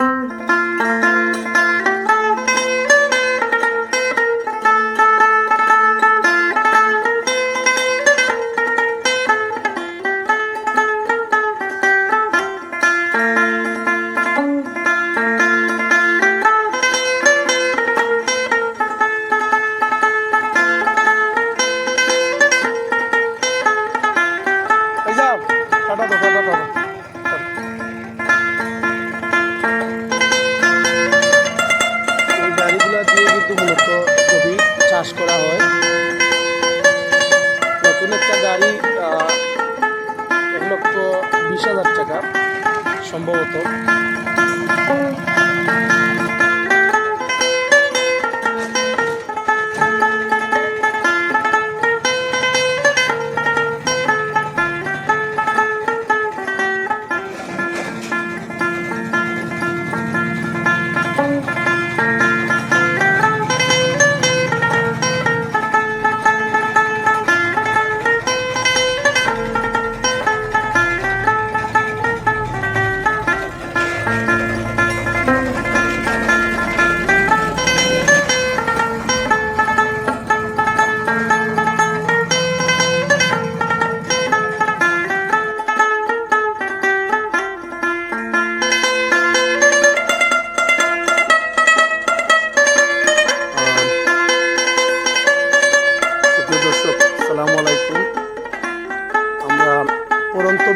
এই মূলত জমি চাষ করা হয়। নতুন একটা গাড়ি এক লক্ষ বিশ হাজার টাকা সম্ভবত।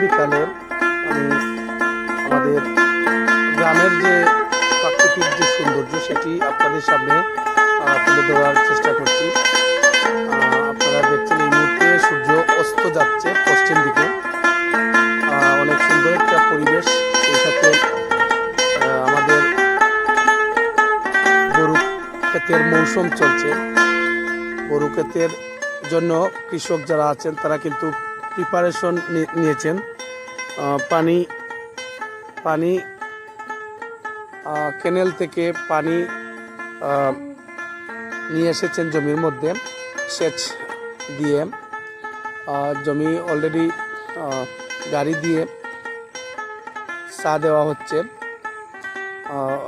বিকালের আমি আমাদের গ্রামের যে প্রাকৃতিক যে সৌন্দর্য, সেটি আপনাদের সামনে তুলে দেওয়ার চেষ্টা করছি। আপনারা দেখছেন এই মুহূর্তে সূর্য অস্ত যাচ্ছে পশ্চিম দিকে। অনেক সুন্দর একটা পরিবেশ, সেই সাথে আমাদের গরু ক্ষেতের মৌসুম চলছে। গরু ক্ষেতের জন্য কৃষক যারা আছেন, তারা কিন্তু প্রিপারেশন নিয়েছেন। পানি পানি কেনেল থেকে পানি নিয়ে এসেছেন জমির মধ্যে সেচ দিয়ে। জমি অলরেডি গাড়ি দিয়ে চা দেওয়া হচ্ছে।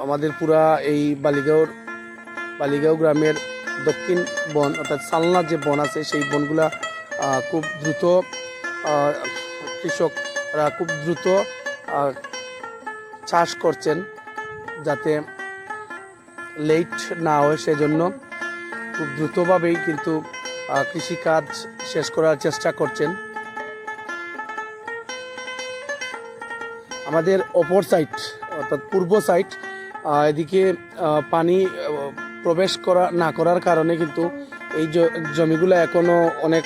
আমাদের পুরা এই বালিগাঁওর বালিগাঁও গ্রামের দক্ষিণ বন অর্থাৎ সালনা যে বন আছে সেই বনগুলা খুব দ্রুত আহ, কৃষকরা খুব দ্রুত চাষ করছেন যাতে লেট না হয় সেজন্য খুব দ্রুতভাবেই কিন্তু কৃষিকাজ শেষ করার চেষ্টা করছেন। আমাদের অপর সাইড অর্থাৎ পূর্ব সাইড এদিকে পানি প্রবেশ করা, না করার কারণে কিন্তু এই জমিগুলো এখনও অনেক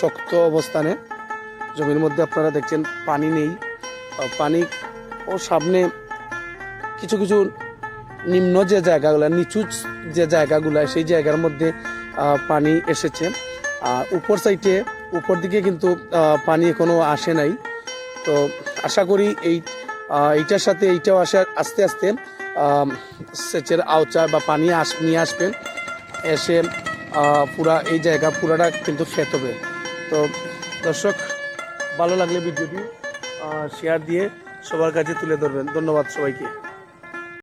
শক্ত অবস্থানে। জমির মধ্যে আপনারা দেখছেন পানি নেই। পানি ও সামনে কিছু কিছু নিম্ন যে জায়গাগুলো, নিচু যে জায়গাগুলো, সেই জায়গার মধ্যে পানি এসেছে। আর উপর সাইডে, উপর দিকে কিন্তু পানি এখনও আসে নাই। তো আশা করি এই এইটার সাথে এইটাও আসা, আস্তে আস্তে সেচের আওচা বা পানি আস, নিয়ে আসবেন। এসে পুরা, এই জায়গা পুরাটা কিন্তু খেত হবে। তো দর্শক ভালো লাগলে ভিডিওটি শেয়ার দিয়ে সবার কাছে তুলে ধরবেন। ধন্যবাদ সবাইকে।